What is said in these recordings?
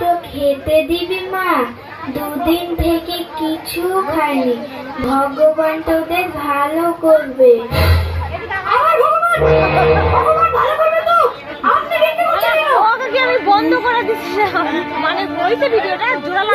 তো খেতে দিবি মা? দুদিন থেকে কিছু খাইনি। ভগবান তোদের ভালো করবে। বন্ধ করে দিচ্ছিলাম মানে বইতে ভিডিওটা? জোড়া মা।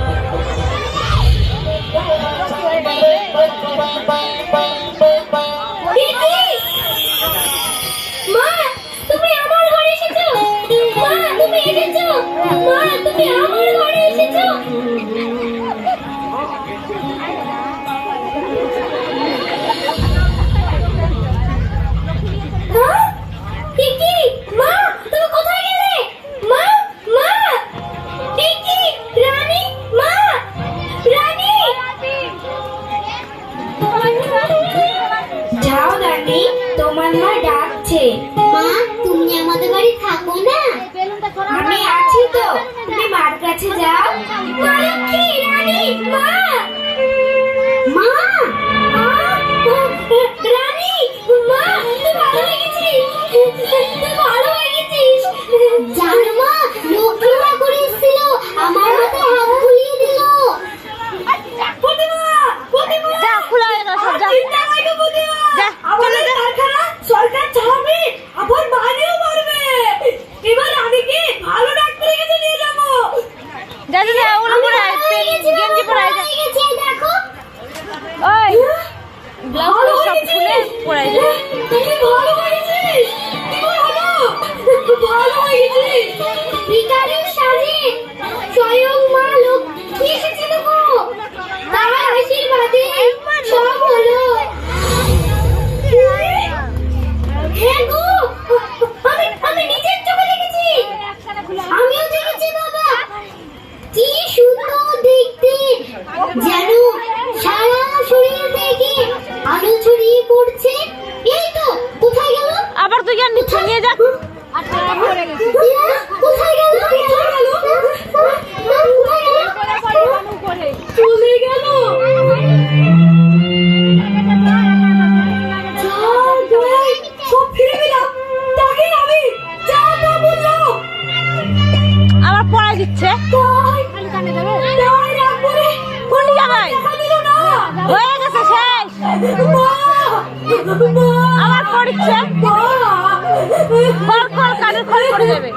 দাদি তোমার মা ডাকছে। মা তুমি আমাদের বাড়ি থাকো না? আমি আছি তো। তুমি মার কাছে যাও। মা মা! পড়াই যায়। ভালো হয়েছে ভালো? হয়েছে দিচ্ছে? কোন জামাই হয়ে গেছে শেষ। পড়ছে কল কল কানে খড় করে যাবে।